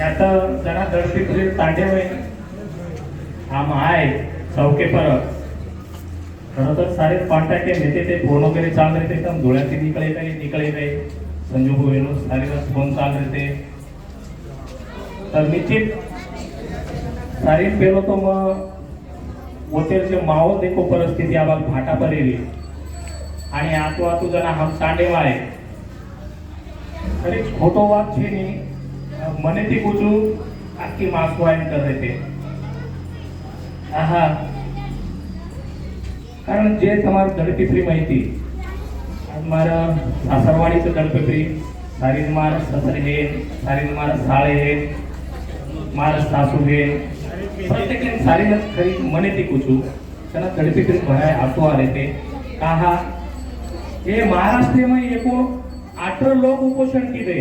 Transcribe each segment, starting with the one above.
यात जरा दडपीठले म्हणजे तांडे वय हा माय चौके परत. खरं तर सारे कॉन्टॅक्ट नेते ते फोन वगैरे चालू रहते एकदम धुळ्याचे निकळे नाही निकळे नाही संजू गोवेनो सारे फोन चालू रहते. तर निश्चित सारी पेलो तो मग ओतेरचे मावो देखो परिस्थिती आम्हाला भाटा पडेली. आणि आतो आतो जना हम तांडेवा आहे तरी खोटो वाद छे नाही મને થી પૂછું, આખી માફો को કરે कर देते आहा कारण जे તમારું દળપેપરી માહિતી મારા સાસરવાડી તો દળપેપરી સારી માર સસર હે સારી માર સાળે હે માર સાસુ હે પ્રત્યેક સારી ન કરી મને થી પૂછું, તેના દળપેપરી ભરાય આપો આ રીતે. આહા. એ મહારાષ્ટ્રમાં એકો આઠ લોક ઉपोષણ કીધે.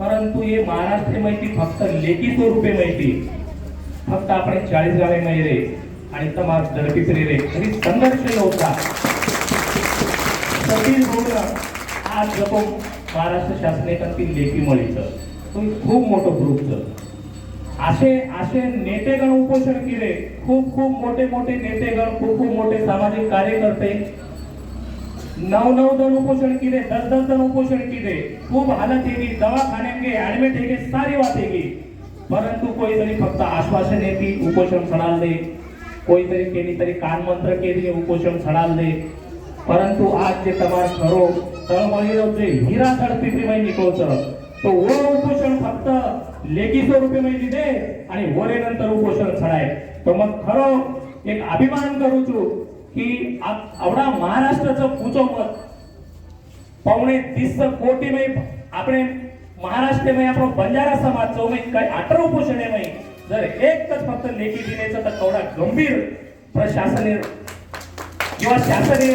परंतु हे महाराष्ट्र माहिती फक्त लेखी स्वरूपे माहिती फक्त आपण चाळीस गावे रे आणि तमार दडपीत रे तरी संघर्ष होता सतीश रुग्ण आज जपो महाराष्ट्र शासनातील लेखी मळीचं. तो खूप मोठं ग्रुपचं. असे असे नेतेगण उपोषण केले. खूप खूप मोठे मोठे नेतेगण खूप खूप मोठे सामाजिक कार्यकर्ते नऊ नऊ जण उपोषण केले दस दस जण उपोषण केले. खूप हालत येगी दवाखाने ऍडमिट हेगे सारी बात येगी परंतु कोणीतरी फक्त आश्वासन येते उपोषण सडाल दे. कोणीतरी केली तरी कान मंत्र केली उपोषण सडाल दे. परंतु आज जे तमार खरो तळमळीलो जे हिरा तडपित्री निकळतं. तो वो उपोषण फक्त लेखी रुपये माहिती दे आणि वरे नंतर उपोषण सडाय. तो मग खरो एक अभिमान करू की आ- आवडा महाराष्ट्राचं पूजो मत पावणे तीस कोटी मै આપણે महाराष्ट्र આપણો બંજારા સમાજ છો मै काही अठरा उपोषण आहे मै जर एकच फक्त लेखी दिण्याचं तर केवढा गंभीर प्रशासनीय किंवा शासनीय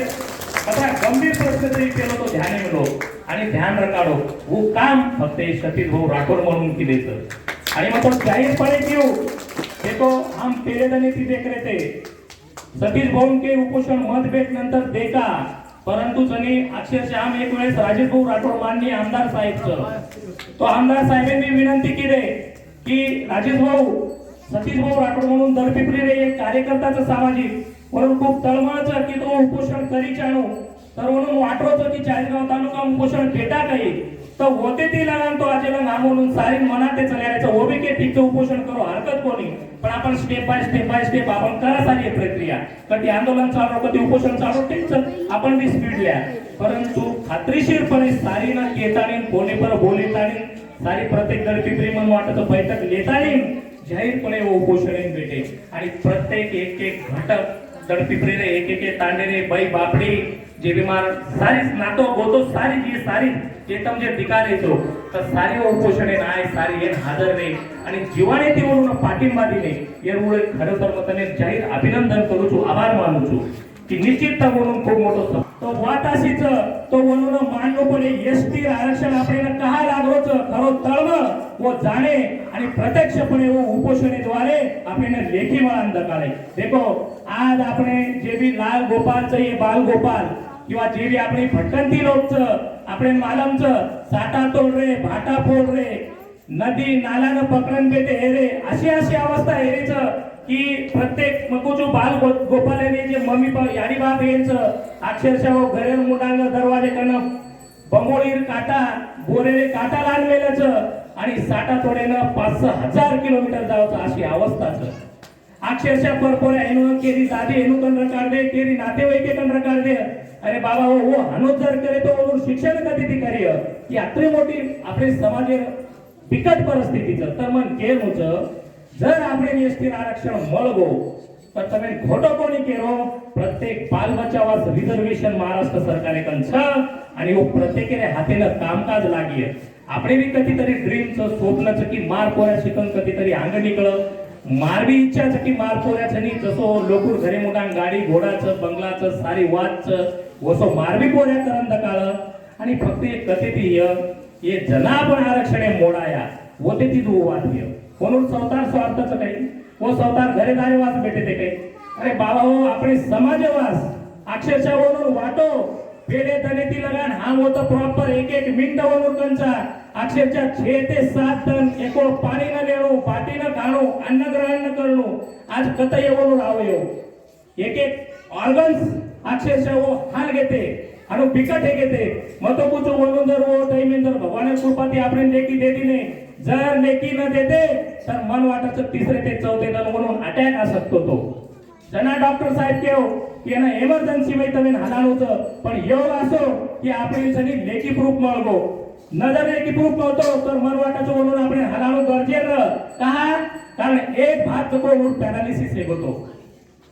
कसा गंभीर प्रश्न जरी केलो तो ध्यान येलो आणि ध्यान रकाडो वो काम फक्त हे सतीश भाऊ राठोड म्हणून केलेचं आणि मग तो जाहीरपणे घेऊ हे तो हम पेलेदने ती देख रहे थे सतीश भाऊ उपोषण मतभेद नंतर देखा परंतु त्यांनी अक्षरशः आम्ही एक वेळेस राजेश भाऊ राठोड माननीय आमदार साहेबचं. तो आमदार साहेबांनी विनंती केली की राजेश भाऊ सतीश भाऊ राठोड म्हणून दरपिपरीने एक कार्यकर्ताचं सामाजिक म्हणून खूप तळमळचं की तो उपोषण करीच आणू तर म्हणून वाटवतो की चाळीसगाव तालुका उपोषण फेटा काही. तर होते ती लगान तो आजेला ना म्हणून सारी मनात ते चलायचं ओबी के ठीकचं उपोषण करू हरकत कोणी. पण आपण step by step by step आपण करा सारी प्रक्रिया. कधी आंदोलन चालू कधी उपोषण चालू ठीकच आपण बी स्पीडल्या परंतु खात्रीशीरपणे सारी ना केताणी कोणी पर बोलिताणी सारी प्रत्येक दळपिपरी म्हणून वाटत बैठक लेताणी जाहीरपणे वो उपोषण भेटे आणि प्रत्येक एक एक घटक दडपिपरी रे एक एक तांडे रे बाई बापडी जे बीमार सारी नातो गोतो सारी जी सारी चेतम जे धिकार येतो तर सारी उपोषणे नाय सारी येन हाजर रे आणि जीवाने ती म्हणून पाठिंबा दिले यामुळे खरं तर मग त्याने जाहीर अभिनंदन करू छु आभार मानू छु निश्चितता म्हणून खूप मोठं तो वाटाशीच तो म्हणून मांडलो पण एस टी आरक्षण आपल्याला कहा लागलोच? खरो तळव व जाणे आणि प्रत्यक्षपणे व उपोषणेद्वारे आपल्याला लेखी मळान दकाले देखो आज आपण जे बी लाल गोपालचं हे बाल गोपाल किंवा जे बी आपली भटकंती लोकच आपले मालमच साटा तोड रे भाटा फोड रे नदी नाल्यानं पकडून हे रे अशी अशी अवस्था हेरेच की प्रत्येक मकुचू बाल गो- गोपाल यांनी जे मम्मी बा- यारी बाप यांचं अक्षरशः व घरेर मुलांना दरवाजे करणं बंबोळीर काटा बोरेरे काटा लागलेलंच आणि साठा तोडेनं पाच सहा हजार किलोमीटर जावचं अशी अवस्थाच. अक्षरशः परपोरे एनु केरी दादी एनु कंद्र काढदे केरी नातेवाईके कंद्र काढदे अरे बाबा हो हो हनुज जर करे तो शिक्षण कधी ती कार्य की अत्री मोठी आपले समाज बिकट परिस्थितीचं. तर मग केलं जर આપણે એસટી આરક્ષણ મળવો તો તમે ખોટો કોની કેરો પ્રત્યેક બાલ બચાવાસ રિઝર્વેશન મહારાષ્ટ્ર સરકારે કન छ आणि वो प्रत्येकाने हातेनं कामकाज लागी આપણે बी कधीतरी ड्रीमचं स्वप्नाचं की मार पोऱ्या शिकन कधीतरी अंग निकळ मारवी इच्छाचं की मार पोऱ्याचं नी जसो लोकूर घरे मोठा गाडी घोडाचं बंगलाचं सारी वादचं वसो मारवी पोऱ्या करंद काळ आणि फक्त एक कथे ती ये जना पण आरक्षण आहे मोडाया वो ते ती वाद ये म्हणून संसार स्वार्थाचं काही. वो स्वतः घरेदारे वास भेटे ते काही. अरे बाबा हो आपले समाजवास अक्षरशः म्हणून वाटो. पेले तने ती लगान हा होतं प्रॉपर एक एक मिनिट वनुरकंचा अक्षरशः छे ते सात टन एको पाणी न लेणू पाटी न खाणू अन्न ग्रहण न करणो. आज कत येऊन येऊ एक एक ऑर्गन्स अक्षरशः वो हाल घेते आणि बिकट हे घेते. मग तो कुठं बोलून जर वो टाइमिंग जर भगवान कृपाती आपण लेखी देती नाही जर लेकी न देते तर मन वाटाचं तिसरे ते चौथे दल म्हणून अटॅक असत तो त्यांना डॉक्टर साहेब केव की ना एमर्जन्सी मध्ये तमेन हालाल होतं. पण योग असो की आपण सगळी लेकी प्रूफ मळगो न जर लेखी प्रूफ मळतो तर मन वाटाचं म्हणून आपण हालाल गरजेनं का? कारण एक भात जो पॅरालिसिस हे होतो.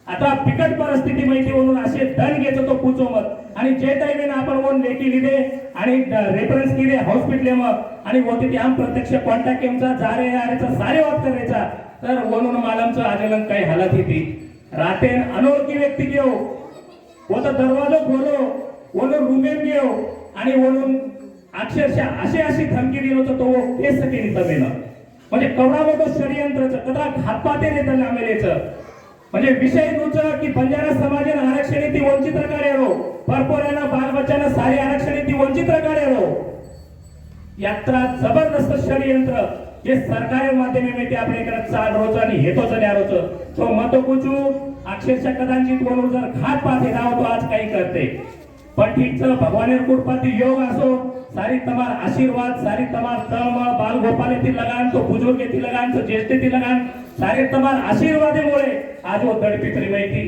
आता बिकट परिस्थिती माहिती म्हणून असे दण घेतो तो पुचो मत आणि जे टाइमेन आपण म्हणून लेखी लिहिले आणि रेफरन्स केले हॉस्पिटल मग आणि होती ते आम प्रत्यक्ष कॉन्टॅक्ट केमचा जारे यारेचा सारे वाद करायचा. तर वनून मालमचं आजलन काही हालत येते रातेन अनोळखी व्यक्ती घेऊ. व तर दरवाजा खोलो. वनून रुमेन घेऊ. आणि वरून अक्षरशः अशी अशी धमकी दिली होतं तो केस केली तमेनं. म्हणजे कवडा मोठं षडयंत्रचं कदा घातपाते नेतं लांबेलेचं. म्हणजे विषय तुमचं की बंजारा समाजानं आरक्षण ती वंचित कार्यारो हो. परपोऱ्यानं बाल बच्चानं सारे आरक्षण ती वंचित कार्यारो हो. यात्रा जबरदस्त षडयंत्र. हे सरकारी माध्यमामध्ये आपल्या इकडे चाल रोज आणि हेतोच न्यारोच तो मतो कुचू अक्षरशः कदाचित बोलून जर घात पाथे राव तो आज काही करते. पण ठीकचं भगवानेर कुटपाती योग असो सारी तमार आशीर्वाद सारी तमार तळमळ बाल गोपाल येथील लगान तो बुजुर्ग येथील लगान तो ज्येष्ठ येथील लगान सारे तमार आशीर्वादेमुळे आज व दडपित्री माहिती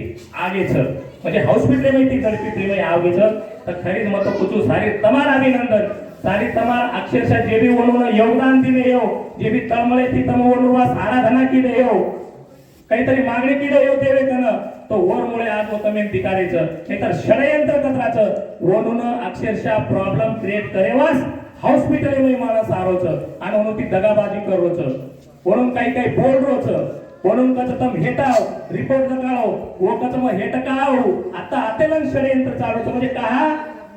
आगेच म्हणजे हॉस्पिटल माहिती दडपित्री माहिती आगेच. तर खरीच मत कुचू सारे तमार अभिनंदन. सारी तमार अक्षरशः जे बी वणून योगदान दिले येऊ जे बी तळमळे ती तम वणूवास आराधना केले येऊ हो, काहीतरी मागणी केलं येऊ हो देवे त्यानं तो वरमुळे आज होतं मी हे तर षडयंत्र तंत्राचं वणून अक्षरशः प्रॉब्लेम क्रिएट करेवास हॉस्पिटलमध्ये माणूस आरोच आणि म्हणून ती दगाबाजी करोच. म्हणून काही काही बोल रोच. म्हणून कसं तम हेटाव रिपोर्ट काढाव वो कसं मग हेट काढाव आवडू आता आतेलन षडयंत्र चालूच म्हणजे का?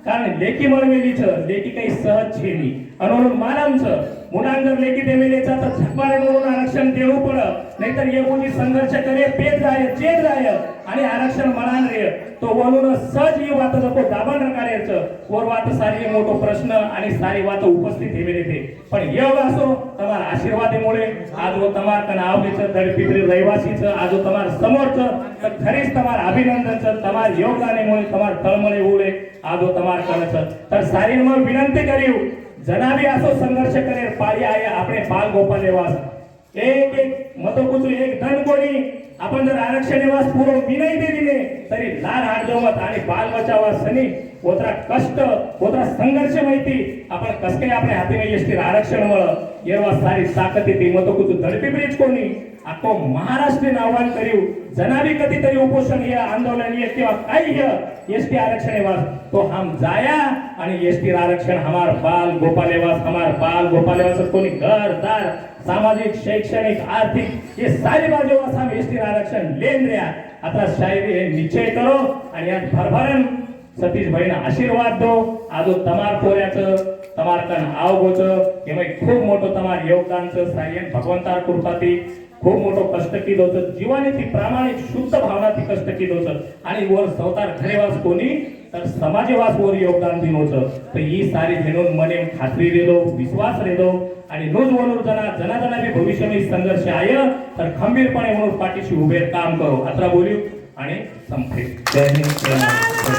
कारण लेकी मळवेलीच लेकी काही सहज छेली आणि म्हणून मालामचं मुलांगर लेकी देवेलेचा तर झकमारे म्हणून आरक्षण देऊ पडत नाहीतर एकोणी संघर्ष करे पेट जाय चेत जाय आणि आरक्षण मनान रे. तो वळून सहज ही वात जपो दाबण रकारायचं वर वात सारी मोठो प्रश्न आणि सारी वात उपस्थित हेवे ते. पण योग असो तमार आशीर्वादीमुळे आज वो तमार कन आवडीचं दडपित्री रहिवासीचं आज वो तमार समोरचं तर खरीच तमार अभिनंदनचं तमार योगदानामुळे तमार तळमळे उळे आज वो तमार कनचं. तर सारी मग विनंती करीव जनाबी असो संघर्ष करेल पाळी आहे आपले बाल गोपाल देवास एक एक मतकुचू एक धन कोणी आपण जर आरक्षण निवास पूर्व विनय दिले तरी लाल हात आणि बाल बचावा सनी कोतरा कष्ट कोतरा संघर्ष माहिती आपण कस काही आपल्या हाती एसटी आरक्षण मळ येवा सारी ताकद येते. मतकुचू धडपी ब्रिज कोणी? आखो महाराष्ट्रीयन आव्हान करीव जनाबी कधीतरी उपोषण हे आंदोलन हे किंवा काही हे एसटी आरक्षण निवास तो हम जाया आणि एसटी आरक्षण हमार बाल गोपालेवास हमार बाल गोपालेवास कोणी घर दार सामाजिक शैक्षणिक आर्थिक ये सारी बाजू हम एसटी आरक्षण लेन रहा आता शायरी हे निश्चय करो आणि यात भरभरण सतीश भाईना आशीर्वाद दो. आजो तमार पोऱ्याचं तमार कन આવગો છો माई खूप मोठं तमार योगदानचं सायन भगवंतार कृपाती खूप मोठं कष्ट केलं होतं जीवाने ती प्रामाणिक शुद्ध भावना ती कष्ट केलं होतं आणि वर संवतार घरेवास कोणी तर समाजवास वर योगदान दिलं होतं तर ही सारी घेऊन मने खात्री रेलो विश्वास रेलो आणि रोज वनूर जना जना जना बी भविष्य संघर्ष आहे तर खंबीरपणे म्हणून पाठीशी उभे काम करो आता बोलू आणि संपले जय हिंद